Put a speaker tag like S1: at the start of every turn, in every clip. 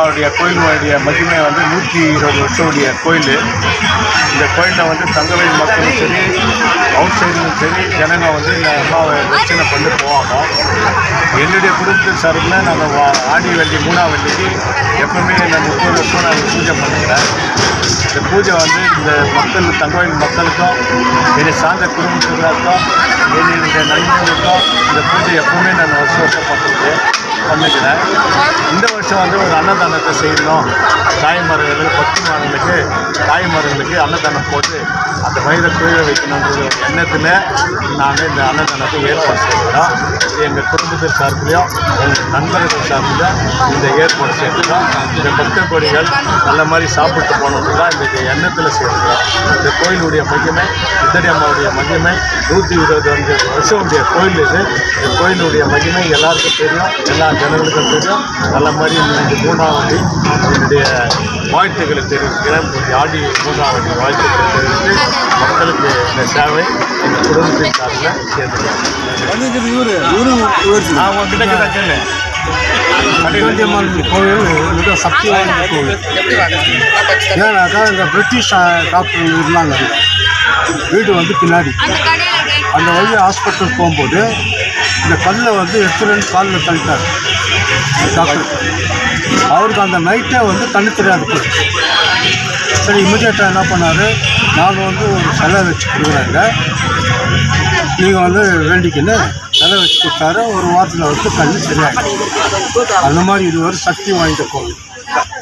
S1: உடனடி கோயிலுடைய மகிமை வந்து நூற்றி இருபது வருஷமுடைய கோயில். இந்த கோயிலில் வந்து தங்கவேல் மக்களும் சரி அவுட் சைடும் சரி ஜனங்க வந்து இந்த அம்மாவை தரிசனை பண்ணி போவாங்க. என்னுடைய குடும்பத்து சார்பில் நாங்கள் வா- ஆடி வெள்ளி மூணாம் வெள்ளிக்கு எப்பவுமே இந்த முப்பது வருஷம் நாங்கள் பூஜை பண்ணுறேன் இந்த பூஜை வந்து இந்த மக்கள் தங்கவேல் மக்களுக்கும் என்னை சார்ந்த குடும்பத்தினருக்கும் என்னுடைய நண்பர்களுக்கும் இந்த பூஜை எப்பவுமே நான் வருஷம் வருஷம் பண்ணுறது பண்ணிக்கிறேன் இந்த வருஷம் வந்து ஒரு அன்னதானத்தை செய்யணும் தாய்மார்களுக்கு பத்து மாதங்களுக்கு தாய்மார்களுக்கு அன்னதானம் போட்டு அந்த வயதை குழுவை வைக்கணுன்ற ஒரு எண்ணத்தில் நாங்கள் இந்த அன்னதானத்தை ஏற்பாடு செய்கிறோம் இது எங்கள் குடும்பத்தின் சார்பிலையும் எங்கள் நண்பர்கள் சார்பிலையும் இந்த ஏற்பாடு செய்கிறோம் இந்த பக்த கொடிகள் நல்ல மாதிரி சாப்பிட்டு போனது தான் இந்த எண்ணத்தில் செய்கிறோம் இந்த கோயிலுடைய மையமே இத்தடி அம்மாவுடைய மகிமை நூற்றி இருபது அஞ்சு வருஷமுடைய கோயில் இது. இந்த கோயிலுடைய மகிமை எல்லாருக்கும் தெரியும். எல்லா ஜனங்களுக்கும் தெரியும். நல்ல மாதிரி இந்த மூணாவதி என்னுடைய வாழ்த்துக்களை தெரிவிக்கிறேன். இந்த ஆடி மூணாவதி வாழ்த்துக்களை தெரிவித்து மக்களுக்கு இந்த சேவை எங்கள் குடும்பத்தின் சார்பில் சேர்ந்துக்கிறேன் உங்ககிட்ட கேட்டா கேளு.
S2: அம்மன் கோவில் மிக சக்தி வாய்ந்த கோவில். ஏன்னாக்கா இந்த பிரிட்டிஷ் டாக்டர் இருந்தாங்க. வீடு வந்து பின்னாடி. அந்த வழி ஹாஸ்பிட்டல் போகும்போது இந்த கல்லை வந்து எடுத்துட்டு காலில் தள்ளிட்டார் டாக்டர். அவருக்கு அந்த நைட்டே வந்து கண்ணு தெரியாது சரி இமிடியேட்டாக என்ன பண்ணார்? நான் வந்து ஒரு சிலை வச்சு கொடுக்குறாங்க. நீங்கள் வந்து வேண்டிக்கின்னு சிலை வச்சு கொடுத்தாரு. ஒரு வாரத்தில் வந்து கண்ணு சரியாகும் அந்த மாதிரி இது ஒரு சக்தி வாய்ந்த கோவில்.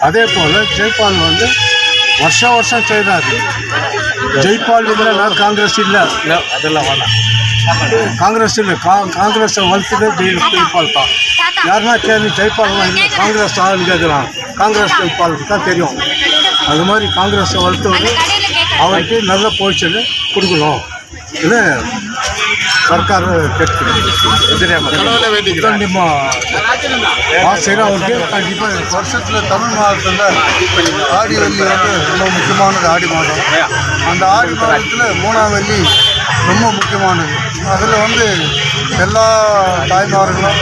S2: அதே போல் ஜெய்பால் வந்து வருஷம் வருஷம் செய்கிறாரு ಜೈಪಾಲ್ ಇಲ್ಲ காங்கிரஸ்
S1: ಕಾಂಗ್ರೆಸ್ அதெல்லாம்
S2: ಅದೆಲ್ಲ ವಾಣ ಕಾಂಗ್ರೆಸ್ காங்கிரஸ் ಕಾಂಗ್ರೆಸ್ ಹೊಲ್ಸಿದ್ರೆ ಜೈಪಾಲ್ தான். யாருன்னா சரி ஜெய்பால் காங்கிரஸ் ஆளு கேட்குறான் காங்கிரஸ் ஜெய்பாலுக்கு தான் தெரியும். அது மாதிரி காங்கிரஸை வளர்த்து வந்து அவனுக்கு நல்ல பொசிஷனு கொடுக்கணும். இல்லை சர்க்கார் கேட்குது கண்டிப்பாக ஆசையாக அவருக்கு கண்டிப்பாக
S3: வருஷத்தில் தமிழ் மாதத்தில் ஆடி வெள்ளி வந்து ரொம்ப முக்கியமானது ஆடி மாதம் அந்த ஆடி மாதத்தில் மூணாம் வெள்ளி ரொம்ப முக்கியமானது அதில் வந்து எல்லா தாய்மார்களும்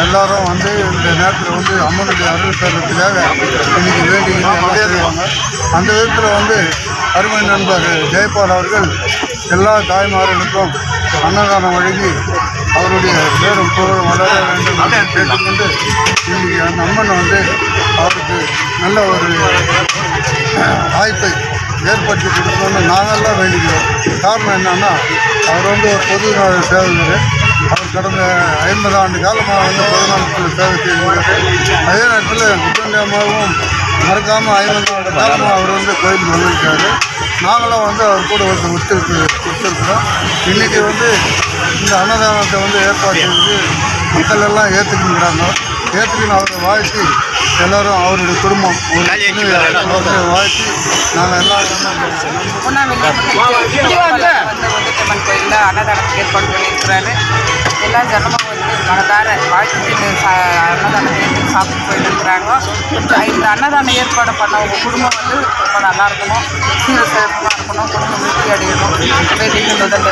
S3: எல்லாரும் வந்து இந்த நேரத்தில் வந்து அம்மனுடைய அருள் பெறத்துக்காக இன்னைக்கு வேண்டி செய்வாங்க அந்த விதத்தில் வந்து அருமை நண்பர் ஜெயபால் அவர்கள் எல்லா தாய்மார்களுக்கும் அன்னதானம் வழங்கி அவருடைய பேரும் புகழும் வளர வேண்டும் கேட்டுக்கொண்டு இன்னைக்கு அந்த அம்மன் வந்து அவருக்கு நல்ல ஒரு வாய்ப்பை ஏற்படுத்தி கொடுக்கணும்னு நாங்கள்லாம் வேண்டிக்கிறோம். காரணம் என்னன்னா அவர் வந்து ஒரு பொது நல சேவகர். அவர் கடந்த ஐம்பது ஆண்டு காலமாக வந்து பொது நலத்தில் சேவை செய்திருக்காரு அதே நேரத்தில் குற்றண்டியமாகவும் மறக்காமல் ஐம்பது ஆண்டு காலமாக அவர் வந்து கோயிலுக்கு வந்திருக்காரு. நாங்களும் வந்து அவர் கூட ஒரு ஒத்துழைப்பு கொடுத்துருக்குறோம் இன்றைக்கி வந்து இந்த அன்னதானத்தை வந்து ஏற்பாடு செய்து மக்கள் எல்லாம் ஏற்றுக்குங்கிறாங்க ஏற்றுக்கின்னு அவரை வாழ்த்தி எல்லோரும் அவருடைய குடும்பம் வாழ்த்து நாங்கள் எல்லாரும்
S4: வந்து அன்னதானத்துக்கு ஏற்பாடு பண்ணியிருக்கிறாரு எல்லா ஜனமும் வந்து மனதார வாழ்த்துட்டு சா அன்னதானம் போயிட்டு சாப்பிட்டு இந்த அன்னதானம் ஏற்பாடு பண்ண உங்கள் குடும்பம் வந்து ரொம்ப நல்லா இருக்கணும். சீர சிறப்பாக இருக்கணும். குடும்பம் திருப்தி அடையணும். வேண்டிய முதல்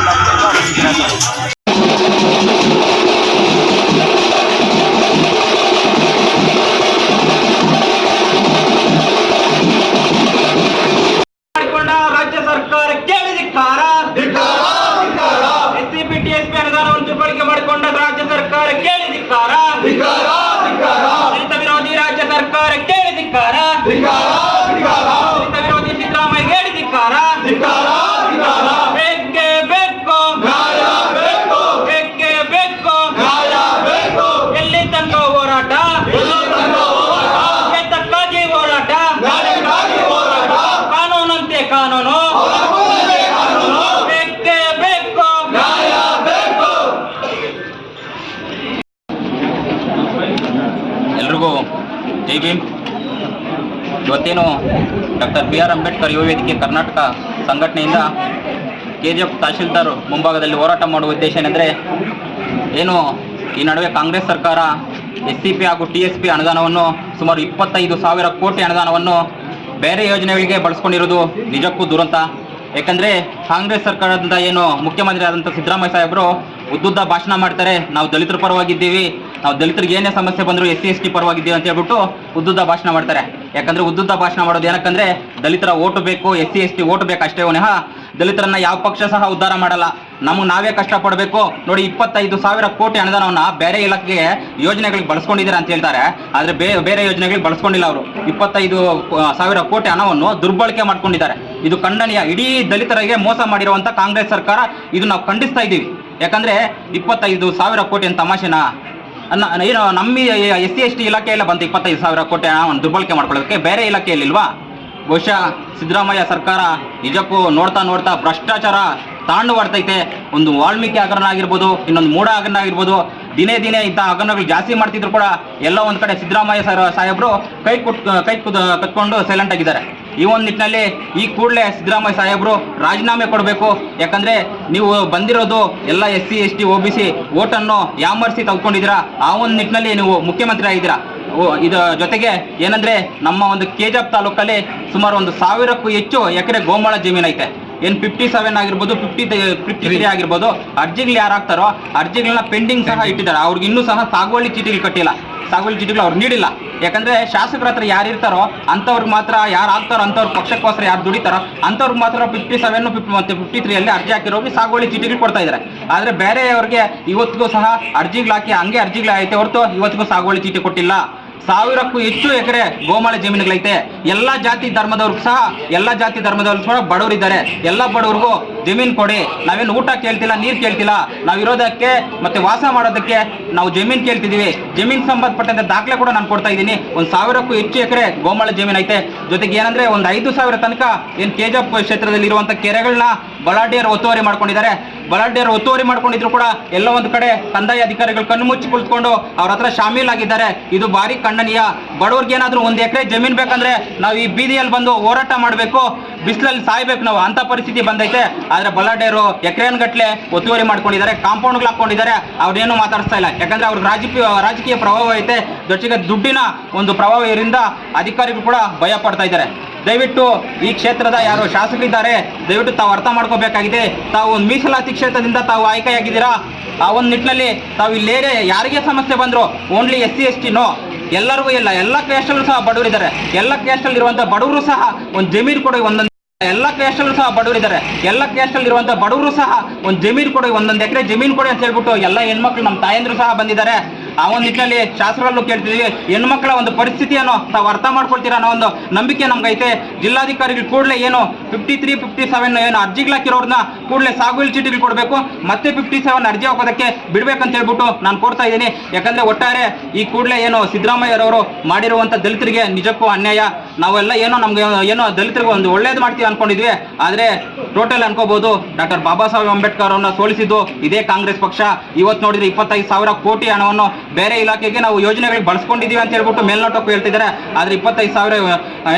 S5: ಇವತ್ತೇನು ಡಾಕ್ಟರ್ ಬಿ ಆರ್ ಅಂಬೇಡ್ಕರ್ ಯುವ ವೇದಿಕೆ ಕರ್ನಾಟಕ ಸಂಘಟನೆಯಿಂದ ಕೆ ಜಿ ಎಫ್ ತಹಶೀಲ್ದಾರ್ ಮುಂಭಾಗದಲ್ಲಿ ಹೋರಾಟ ಮಾಡುವ ಉದ್ದೇಶ ಏನೆಂದರೆ ಏನು ಈ ನಡುವೆ ಕಾಂಗ್ರೆಸ್ ಸರ್ಕಾರ ಎಸ್ ಸಿ ಪಿ ಹಾಗೂ ಟಿ ಎಸ್ ಪಿ ಅನುದಾನವನ್ನು ಸುಮಾರು ಇಪ್ಪತ್ತೈದು ಸಾವಿರ ಕೋಟಿ ಅನುದಾನವನ್ನು ಬೇರೆ ಯೋಜನೆಗಳಿಗೆ ಬಳಸ್ಕೊಂಡಿರೋದು ನಿಜಕ್ಕೂ ದುರಂತ. ಯಾಕಂದರೆ ಕಾಂಗ್ರೆಸ್ ಸರ್ಕಾರದಿಂದ ಏನು ಮುಖ್ಯಮಂತ್ರಿ ಆದಂಥ ಸಿದ್ದರಾಮಯ್ಯ ಸಾಹೇಬರು ಉದ್ದುದ್ದ ಭಾಷಣ ಮಾಡ್ತಾರೆ. ನಾವು ದಲಿತರ ಪರವಾಗಿದ್ದೀವಿ. ನಾವು ದಲಿತರಿಗೆ ಏನೇ ಸಮಸ್ಯೆ ಬಂದರೂ ಎಸ್ ಸಿ, ಎಸ್ ಟಿ ಪರವಾಗಿದ್ದೀವಿ ಅಂತ ಹೇಳ್ಬಿಟ್ಟು ಉದ್ದುದ್ದ ಭಾಷಣ ಮಾಡ್ತಾರೆ. ಯಾಕಂದ್ರೆ ಉದ್ದುದ್ದ ಭಾಷಣ ಮಾಡೋದು ಏನಕ್ಕಂದ್ರೆ ದಲಿತರ ಓಟು ಬೇಕು S C S T vote ಬೇಕು ಅಷ್ಟೇ ವಿನಃ ದಲಿತರನ್ನ ಯಾವ ಪಕ್ಷ ಸಹ ಉದ್ಧಾರ ಮಾಡಲ್ಲ. ನಮಗೆ ನಾವೇ ಕಷ್ಟಪಡಬೇಕು ನೋಡಿ, ಇಪ್ಪತ್ತೈದು ಸಾವಿರ ಕೋಟಿ ಅನುದಾನವನ್ನ ಬೇರೆ ಇಲಾಖೆಗೆ ಯೋಜನೆಗಳಿಗೆ ಬಳಸ್ಕೊಂಡಿದ್ದಾರೆ ಅಂತ ಹೇಳ್ತಾರೆ. ಆದ್ರೆ ಬೇರೆ ಯೋಜನೆಗಳಿಗೆ ಬಳಸ್ಕೊಂಡಿಲ್ಲ ಅವರು. ಇಪ್ಪತ್ತೈದು ಸಾವಿರ ಕೋಟಿ ಹಣವನ್ನು ದುರ್ಬಳಕೆ ಮಾಡ್ಕೊಂಡಿದ್ದಾರೆ. ಇದು ಖಂಡನೀಯ. ಇಡೀ ದಲಿತರಿಗೆ ಮೋಸ ಮಾಡಿರುವಂತ ಕಾಂಗ್ರೆಸ್ ಸರ್ಕಾರ ಇದು ನಾವು ಖಂಡಿಸ್ತಾ ಇದ್ದೀವಿ. ಯಾಕಂದ್ರೆ ಇಪ್ಪತ್ತೈದು ಸಾವಿರ ಕೋಟಿ ತಮಾಷೆನಾ? ಏನು, ನಮ್ಮ ಎಸ್ ಸಿ, ಎಸ್ ಟಿ ಇಲಾಖೆಯಲ್ಲ ಬಂತು ಇಪ್ಪತ್ತೈದು ಸಾವಿರ ಕೋಟಿ ಹಣವನ್ನು ದುರ್ಬಳಕೆ ಮಾಡ್ಕೊಳ್ಳೋದಕ್ಕೆ ಬೇರೆ ಇಲಾಖೆಯಲ್ಲಿಲ್ವಾ? ಬಹುಶಃ ಸಿದ್ದರಾಮಯ್ಯ ಸರ್ಕಾರ ನಿಜಕ್ಕೂ ನೋಡ್ತಾ ನೋಡ್ತಾ ಭ್ರಷ್ಟಾಚಾರ ತಾಂಡು ಮಾಡ್ತೈತೆ ಒಂದು ವಾಲ್ಮೀಕಿ ಹಗರಣ ಆಗಿರ್ಬೋದು, ಇನ್ನೊಂದು ಮೂಢ ಹಗರಣ ಆಗಿರ್ಬೋದು, ದಿನೇ ದಿನೇ ಇಂಥ ಹಗರಣಗಳು ಜಾಸ್ತಿ ಮಾಡ್ತಿದ್ರು ಕೂಡ ಎಲ್ಲ ಒಂದು ಕಡೆ ಸಿದ್ದರಾಮಯ್ಯ ಸರ್, ಸಾಹೇಬರು ಕೈ ಕುಟ್, ಕೈ ಕುದ ಕತ್ಕೊಂಡು ಸೈಲೆಂಟ್ ಆಗಿದ್ದಾರೆ. ಈ ಒಂದು ನಿಟ್ಟಿನಲ್ಲಿ ಈ ಕೂಡಲೇ ಸಿದ್ದರಾಮಯ್ಯ ಸಾಹೇಬರು ರಾಜೀನಾಮೆ ಕೊಡಬೇಕು. ಯಾಕಂದ್ರೆ ನೀವು ಬಂದಿರೋದು ಎಲ್ಲ S C S T O B C ಓಟನ್ನು ಯಾಮರ್ಸಿ ತಗೊಂಡಿದ್ದೀರಾ? ಆ ಒಂದು ನಿಟ್ಟಿನಲ್ಲಿ ನೀವು ಮುಖ್ಯಮಂತ್ರಿ ಆಗಿದ್ದೀರಾ? ಓ, ಇದರ ಜೊತೆಗೆ ಏನಂದ್ರೆ ನಮ್ಮ ಒಂದು ಕೆಜಾಪ್ ತಾಲೂಕಲ್ಲಿ ಸುಮಾರು ಒಂದು ಸಾವಿರಕ್ಕೂ ಹೆಚ್ಚು ಎಕರೆ ಗೋಮಾಳ ಜಮೀನು ಐತೆ. ಏನು ಫಿಫ್ಟಿ ಸೆವೆನ್ ಆಗಿರ್ಬೋದು ಫಿಫ್ಟಿ ಫಿಫ್ಟಿ ತ್ರೀ ಆಗಿರ್ಬೋದು ಅರ್ಜಿಗಳು ಯಾರು ಹಾಕ್ತಾರೋ ಅರ್ಜಿಗಳನ್ನ ಪೆಂಡಿಂಗ್ ಸಹ ಇಟ್ಟಿದ್ದಾರೆ. ಅವ್ರಿಗೆ ಇನ್ನೂ ಸಹ ಸಾಗುವಳಿ ಚೀಟಿಗಳು ಕಟ್ಟಿಲ್ಲ. ಸಾಗುವಳಿ ಚೀಟಿಗಳು ಅವ್ರು ನೀಡಿಲ್ಲ. ಯಾಕಂದ್ರೆ ಶಾಸಕರ ಹತ್ರ ಯಾರು ಇರ್ತಾರೋ ಅಂಥವ್ರಿಗೆ ಮಾತ್ರ, ಯಾರು ಆಗ್ತಾರೋ ಅಂಥವ್ರ ಪಕ್ಷಕ್ಕೋಸ್ಕರ ಯಾರು ದುಡಿತಾರೋ ಅಂಥವ್ರಿಗೆ ಮಾತ್ರ ಫಿಫ್ಟಿ ಸೆವೆನ್ ಫಿಫ್ಟಿ ಮತ್ತೆ ಫಿಫ್ಟಿ ತ್ರೀಯಲ್ಲಿ ಅರ್ಜಿ ಹಾಕಿರೋರಿಗೆ ಸಾಗುವಳಿ ಚೀಟಿಗಳು ಕೊಡ್ತಾ ಇದ್ದಾರೆ ಆದರೆ ಬೇರೆಯವ್ರಿಗೆ ಇವತ್ತಿಗೂ ಸಹ ಅರ್ಜಿಗಳು ಹಾಕಿ ಹಂಗೆ ಅರ್ಜಿಗಳು ಐತೆ ಹೊರತು ಇವತ್ತಿಗೂ ಸಾಗುವಳಿ ಚೀಟಿ ಕೊಟ್ಟಿಲ್ಲ. ಸಾವಿರಕ್ಕೂ ಹೆಚ್ಚು ಎಕರೆ ಗೋಮಾಳ ಜಮೀನುಗಳೈತೆ. ಎಲ್ಲ ಜಾತಿ ಧರ್ಮದವ್ರು ಸಹ, ಎಲ್ಲ ಜಾತಿ ಧರ್ಮದವ್ರು ಸಹ ಬಡವರಿದ್ದಾರೆ. ಎಲ್ಲ ಬಡವ್ರಿಗೂ ಜಮೀನು ಕೊಡಿ. ನಾವೇನು ಊಟ ಕೇಳ್ತಿಲ್ಲ, ನೀರು ಕೇಳ್ತಿಲ್ಲ. ನಾವು ಇರೋದಕ್ಕೆ ಮತ್ತೆ ವಾಸ ಮಾಡೋದಕ್ಕೆ ನಾವು ಜಮೀನು ಕೇಳ್ತಿದೀವಿ. ಜಮೀನು ಸಂಬಂಧಪಟ್ಟಂತೆ ದಾಖಲೆ ಕೂಡ ನಾನು ಕೊಡ್ತಾ ಇದ್ದೀನಿ. ಒಂದು ಸಾವಿರಕ್ಕೂ ಹೆಚ್ಚು ಎಕರೆ ಗೋಮಾಳ ಜಮೀನು ಐತೆ ಜೊತೆಗೆ ಏನಂದ್ರೆ ಒಂದು ಐದು ಸಾವಿರ ತನಕ ಏನು ಕೆಜಪ್ ಕ್ಷೇತ್ರದಲ್ಲಿ ಇರುವಂತ ಕೆರೆಗಳನ್ನ ಬಲಾಢ್ಯರು ಒತ್ತುವರಿ ಮಾಡ್ಕೊಂಡಿದ್ದಾರೆ. ಬಲಾಢ್ಯರು ಒತ್ತುವರಿ ಮಾಡ್ಕೊಂಡಿದ್ರು ಕೂಡ ಎಲ್ಲ ಒಂದು ಕಡೆ ಕಂದಾಯ ಅಧಿಕಾರಿಗಳು ಕಣ್ಣು ಮುಚ್ಚಿ ಕುಳಿತುಕೊಂಡು ಅವ್ರ ಹತ್ರ ಶಾಮೀಲಾಗಿದ್ದಾರೆ ಇದು ಭಾರಿ ಖಂಡನೀಯ. ಬಡವ್ರಿಗೆ ಏನಾದರೂ ಒಂದು ಎಕರೆ ಜಮೀನು ಬೇಕಂದ್ರೆ ನಾವು ಈ ಬೀದಿಯಲ್ಲಿ ಬಂದು ಹೋರಾಟ ಮಾಡಬೇಕು. ಬಿಸಿಲಲ್ಲಿ ಸಾಯ್ಬೇಕು ನಾವು. ಅಂತ ಪರಿಸ್ಥಿತಿ ಬಂದೈತೆ. ಆದ್ರೆ ಬಲಾಢ್ಯರು ಎಕರೆನ್ ಗಟ್ಲೆ ಒತ್ತುವರಿ ಮಾಡ್ಕೊಂಡಿದ್ದಾರೆ, ಕಾಂಪೌಂಡ್ಗಳು ಹಾಕೊಂಡಿದ್ದಾರೆ ಅವ್ರೇನು ಮಾತಾಡಿಸ್ತಾ ಇಲ್ಲ. ಯಾಕಂದ್ರೆ ಅವ್ರ ರಾಜಕೀಯ ರಾಜಕೀಯ ಪ್ರಭಾವ ಐತೆ. ಜೊತೆಗೆ ದುಡ್ಡಿನ ಒಂದು ಪ್ರಭಾವ ಇದರಿಂದ ಅಧಿಕಾರಿಗಳು ಕೂಡ ಭಯ ಪಡ್ತಾ ಇದ್ದಾರೆ. ದಯವಿಟ್ಟು ಈ ಕ್ಷೇತ್ರದ ಯಾರು ಶಾಸಕರಿದ್ದಾರೆ, ದಯವಿಟ್ಟು ತಾವು ಅರ್ಥ ಮಾಡ್ಕೋಬೇಕಾಗಿದೆ. ತಾವು ಒಂದು ಮೀಸಲಾತಿ ಕ್ಷೇತ್ರದಿಂದ ತಾವು ಆಯ್ಕೆಯಾಗಿದ್ದೀರಾ? ಆ ಒಂದು ನಿಟ್ಟಿನಲ್ಲಿ ತಾವು ಇಲ್ಲೇರೆ ಯಾರಿಗೆ ಸಮಸ್ಯೆ ಬಂದರೂ? Only S C S T no ಎಲ್ಲರಿಗೂ ಇಲ್ಲ. ಎಲ್ಲ ಕ್ಯಾಸ್ಟಲ್ಲೂ ಸಹ ಬಡವರಿದ್ದಾರೆ ಎಲ್ಲ ಕ್ಯಾಸ್ಟಲ್ಲಿ ಇರುವಂಥ ಬಡವರು ಸಹ ಒಂದು ಜಮೀನು ಕೊಡೋ ಒಂದೊಂದು ಎಲ್ಲ ಕ್ಯಾಸ್ಟಲ್ಲೂ ಸಹ ಬಡವರಿದ್ದಾರೆ ಎಲ್ಲ ಕ್ಯಾಸ್ಟಲ್ಲಿ ಇರುವಂಥ ಬಡವರು ಸಹ ಒಂದು ಜಮೀನು ಕೊಡೋ ಒಂದೊಂದು ಎಕರೆ ಜಮೀನು ಕೊಡಿ ಅಂತ ಹೇಳ್ಬಿಟ್ಟು ಎಲ್ಲ ಹೆಣ್ಮಕ್ಳು ನಮ್ಮ ತಾಯಂದ್ರು ಸಹ ಬಂದಿದ್ದಾರೆ. ಆ ಒಂದು ನಿಟ್ಟಿನಲ್ಲಿ ಶಾಸಕರಲ್ಲೂ ಕೇಳ್ತಿದ್ದೀವಿ. ಹೆಣ್ಮಕ್ಳ ಒಂದು ಪರಿಸ್ಥಿತಿಯನ್ನು ತಾವು ಅರ್ಥ ಮಾಡ್ಕೊಳ್ತೀರಾ ಅನ್ನೋ ಒಂದು ನಂಬಿಕೆ ನಮ್ಗೈತೆ. ಜಿಲ್ಲಾಧಿಕಾರಿಗಳು ಕೂಡಲೇ ಏನು ಫಿಫ್ಟಿ ತ್ರೀ ಫಿಫ್ಟಿ ಸೆವೆನ್ ಏನು ಅರ್ಜಿಗಳಾಕಿರೋರ್ನ ಕೂಡಲೇ ಸಾಗುವಳಿ ಚೀಟಿಗಳು ಕೊಡಬೇಕು. ಮತ್ತೆ ಫಿಫ್ಟಿ ಸೆವೆನ್ ಅರ್ಜಿ ಹಾಕೋದಕ್ಕೆ ಬಿಡಬೇಕಂತ ಹೇಳ್ಬಿಟ್ಟು ನಾನು ಕೊಡ್ತಾ ಇದ್ದೀನಿ. ಯಾಕಂದ್ರೆ ಒಟ್ಟಾರೆ ಈ ಕೂಡಲೇ ಏನು ಸಿದ್ದರಾಮಯ್ಯರವರು ಮಾಡಿರುವಂಥ ದಲಿತರಿಗೆ ನಿಜಕ್ಕೂ ಅನ್ಯಾಯ. ನಾವೆಲ್ಲ ಏನೋ ನಮಗೆ ಏನೋ ದಲಿತರಿಗೆ ಒಂದು ಒಳ್ಳೇದು ಮಾಡ್ತೀವಿ ಅನ್ಕೊಂಡಿದ್ವಿ. ಆದರೆ ಟೋಟಲ್ ಅನ್ಕೋಬಹುದು ಡಾಕ್ಟರ್ ಬಾಬಾ ಸಾಹೇಬ್ ಅಂಬೇಡ್ಕರ್ ಅವರನ್ನ ಸೋಲಿಸಿದ್ದು ಇದೇ ಕಾಂಗ್ರೆಸ್ ಪಕ್ಷ. ಇವತ್ತು ನೋಡಿದ್ರೆ ಇಪ್ಪತ್ತೈದು ಸಾವಿರ ಕೋಟಿ ಹಣವನ್ನು ಬೇರೆ ಇಲಾಖೆಗೆ ನಾವು ಯೋಜನೆಗಳಿಗೆ ಬಳಸ್ಕೊಂಡಿದ್ದೀವಿ ಅಂತ ಹೇಳ್ಬಿಟ್ಟು ಮೇಲ್ನೋಟಕ್ಕೂ ಹೇಳ್ತಿದ್ದಾರೆ. ಆದ್ರೆ ಇಪ್ಪತ್ತೈದು ಸಾವಿರ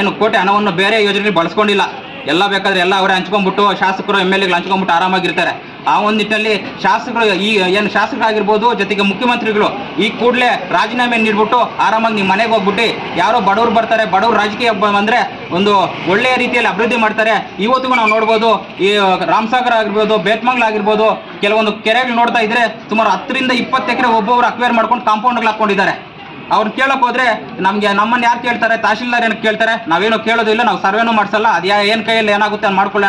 S5: ಏನು ಕೋಟಿ ಹಣವನ್ನು ಬೇರೆ ಯೋಜನೆಗಳಿಗೆ ಬಳಸ್ಕೊಂಡಿಲ್ಲ. ಎಲ್ಲ ಬೇಕಾದ್ರೆ ಎಲ್ಲ ಅವರೇ ಹಂಚ್ಕೊಂಡ್ಬಿಟ್ಟು ಶಾಸಕರು ಎಂ ಎಲ್ ಎಗಳು ಹಂಚ್ಕೊಂಡ್ಬಿಟ್ಟು ಆರಾಮಾಗಿರ್ತಾರೆ. ಆ ಒಂದು ನಿಟ್ಟಿನಲ್ಲಿ ಶಾಸಕರು ಈ, ಏನು ಶಾಸಕರಾಗಿರ್ಬೋದು, ಜೊತೆಗೆ ಮುಖ್ಯಮಂತ್ರಿಗಳು ಈ ಕೂಡಲೇ ರಾಜೀನಾಮೆ ನೀಡ್ಬಿಟ್ಟು ಆರಾಮಾಗಿ ನಿಮ್ಮ ಮನೆಗೆ ಹೋಗ್ಬಿಟ್ಟು. ಯಾರೋ ಬಡವರು ಬರ್ತಾರೆ, ಬಡವರು ರಾಜಕೀಯ ಅಂದರೆ ಒಂದು ಒಳ್ಳೆಯ ರೀತಿಯಲ್ಲಿ ಅಭಿವೃದ್ಧಿ ಮಾಡ್ತಾರೆ. ಇವತ್ತಿಗೂ ನಾವು ನೋಡ್ಬೋದು, ಈ, ರಾಮಸಾಗರ ಆಗಿರ್ಬೋದು, ಬೇತ್ಮಂಗ್ಲ ಆಗಿರ್ಬೋದು, ಕೆಲವೊಂದು ಕೆರೆಗಳು ನೋಡ್ತಾ ಇದ್ರೆ ಸುಮಾರು ಹತ್ತರಿಂದ ಇಪ್ಪತ್ತು ಎಕರೆ ಒಬ್ಬೊಬ್ರು ಅಕ್ವೇರ್ ಮಾಡ್ಕೊಂಡು ಕಾಂಪೌಂಡ್ಗಳು ಹಾಕೊಂಡಿದ್ದಾರೆ. ಅವ್ರು ಕೇಳಕ್ ಹೋದ್ರೆ ನಮ್ಗೆ ನಮ್ಮನ್ನ ಯಾರು ಕೇಳ್ತಾರೆ? ತಹಶೀಲ್ದಾರ್ ಏನಕ್ಕೆ ಕೇಳ್ತಾರೆ? ನಾವೇನು ಕೇಳೋದಿಲ್ಲ ನಾವು ಸರ್ವೇನೂ ಮಾಡಿಸಲ್ಲ. ಅದು ಯಾ ಏನ್ ಕೈಯಲ್ಲಿ ಏನಾಗುತ್ತೆ ಅಂತ ಮಾಡ್ಕೊಳ್ಳಿ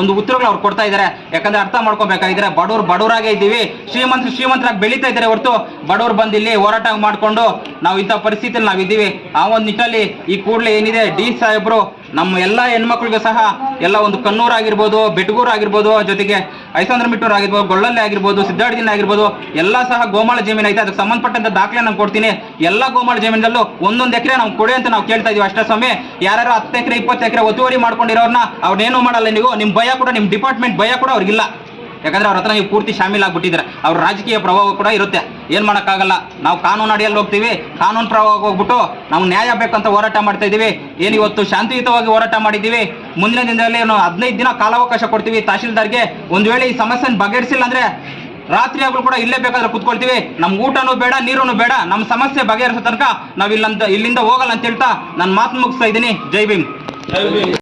S5: ಒಂದು ಉತ್ತರಗಳು ಅವ್ರು ಕೊಡ್ತಾ ಇದ್ದಾರೆ ಯಾಕಂದ್ರೆ ಅರ್ಥ ಮಾಡ್ಕೋಬೇಕಾಗಿದ್ರೆ ಬಡವ್ರು ಬಡವರಾಗೇ ಇದ್ದೀವಿ. ಶ್ರೀಮಂತ ಶ್ರೀಮಂತರಾಗಿ ಬೆಳೀತಾ ಇದ್ದಾರೆ ಹೊರತು. ಬಡವ್ರು ಬಂದು ಇಲ್ಲಿ ಹೋರಾಟ ಮಾಡಿಕೊಂಡು ನಾವು ಇಂಥ ಪರಿಸ್ಥಿತಿಯಲ್ಲಿ ನಾವಿದ್ದೀವಿ. ಆ ಒಂದು ನಿಟ್ಟಲ್ಲಿ ಈ ಕೂಡಲೇ ಏನಿದೆ, ಡಿ ಸಾಹೇಬ್ರು ನಮ್ಮ ಎಲ್ಲ ಹೆಣ್ಮಕ್ಳಿಗೂ ಸಹ ಎಲ್ಲ ಒಂದು ಕಣ್ಣೂರು ಆಗಿರ್ಬೋದು ಬೆಟಗೂರು ಆಗಿರ್ಬೋದು ಜೊತೆಗೆ ಐಸಂದ್ರ ಮಿಟ್ಟೂರು ಆಗಿರ್ಬೋದು, ಗೊಳ್ಳಲ್ಲಿ ಆಗಿರ್ಬೋದು ಸಿದ್ದಾಡ್ದಿನ ಆಗಿರ್ಬೋದು, ಎಲ್ಲ ಸಹ ಗೋಮಾಳ ಜಮೀನು ಐತೆ. ಅದಕ್ಕೆ ಸಂಬಂಧಪಟ್ಟಂತ ದಾಖಲೆ ನಾನು ಕೊಡ್ತೀನಿ. ಎಲ್ಲ ಗೋಮಾಳ ಜಮೀನಲ್ಲೂ ಒಂದೊಂದು ಎಕರೆ ನಾವು ಕೊಡಿ ಅಂತ ನಾವು ಕೇಳ್ತಾ ಇದೀವಿ ಅಷ್ಟೇ ಸ್ವಾಮಿ ಯಾರು ಹತ್ತು ಎಕರೆ, ಇಪ್ಪತ್ತು ಎಕರೆ ಒತ್ತುವರಿ ಮಾಡ್ಕೊಂಡಿರೋರ್ನ ಅವ್ರನ್ನೇನು ಮಾಡಲ್ಲ. ನೀವು ನಿಮ್ಮ ಭಯ ಕೂಡ ನಿಮ್ಮ ಡಿಪಾರ್ಟ್ಮೆಂಟ್ ಭಯ ಕೂಡ ಅವ್ರಿಗಿಲ್ಲ. ಯಾಕಂದ್ರೆ ಅವ್ರ ಹತ್ರ ನೀವು ಪೂರ್ತಿ ಶಾಮೀಲಾಗ್ಬಿಟ್ಟಿದ್ರೆ ಅವ್ರ ರಾಜಕೀಯ ಪ್ರಭಾವ ಕೂಡ ಇರುತ್ತೆ. ಏನ್ ಮಾಡೋಕ್ಕಾಗಲ್ಲ. ನಾವು ಕಾನೂನು ಅಡಿಯಲ್ಲಿ ಹೋಗ್ತೀವಿ. ಕಾನೂನು ಪ್ರಭಾವ ಹೋಗ್ಬಿಟ್ಟು ನಾವು ನ್ಯಾಯ ಬೇಕಂತ ಹೋರಾಟ ಮಾಡ್ತಾ ಇದೀವಿ ಏನು ಇವತ್ತು ಶಾಂತಿಯುತವಾಗಿ ಹೋರಾಟ ಮಾಡಿದ್ದೀವಿ. ಮುಂದಿನ ದಿನದಲ್ಲಿ ಏನು ಹದಿನೈದು ದಿನ ಕಾಲಾವಕಾಶ ಕೊಡ್ತೀವಿ. ತಹಶೀಲ್ದಾರ್ಗೆ ಒಂದ್ ವೇಳೆ ಈ ಸಮಸ್ಯೆನ ಬಗೆಹರಿಸಿಲ್ಲ ಅಂದ್ರೆ ರಾತ್ರಿ ಆಗಲು ಕೂಡ ಇಲ್ಲೇ ಬೇಕಾದ್ರೆ ಕುತ್ಕೊಳ್ತೀವಿ. ನಮ್ ಊಟನೂ ಬೇಡ ನೀರೂ ಬೇಡ ನಮ್ಮ ಸಮಸ್ಯೆ ಬಗೆಹರಿಸೋ ತನಕ ನಾವ್ ಇಲ್ಲಂತ ಇಲ್ಲಿಂದ ಹೋಗಲ್ಲ ಅಂತ ಹೇಳ್ತಾ ನಾನು ಮಾತು ಮುಗಿಸ್ತಾ ಇದ್ದೀನಿ. ಜೈ ಭೀಮ್.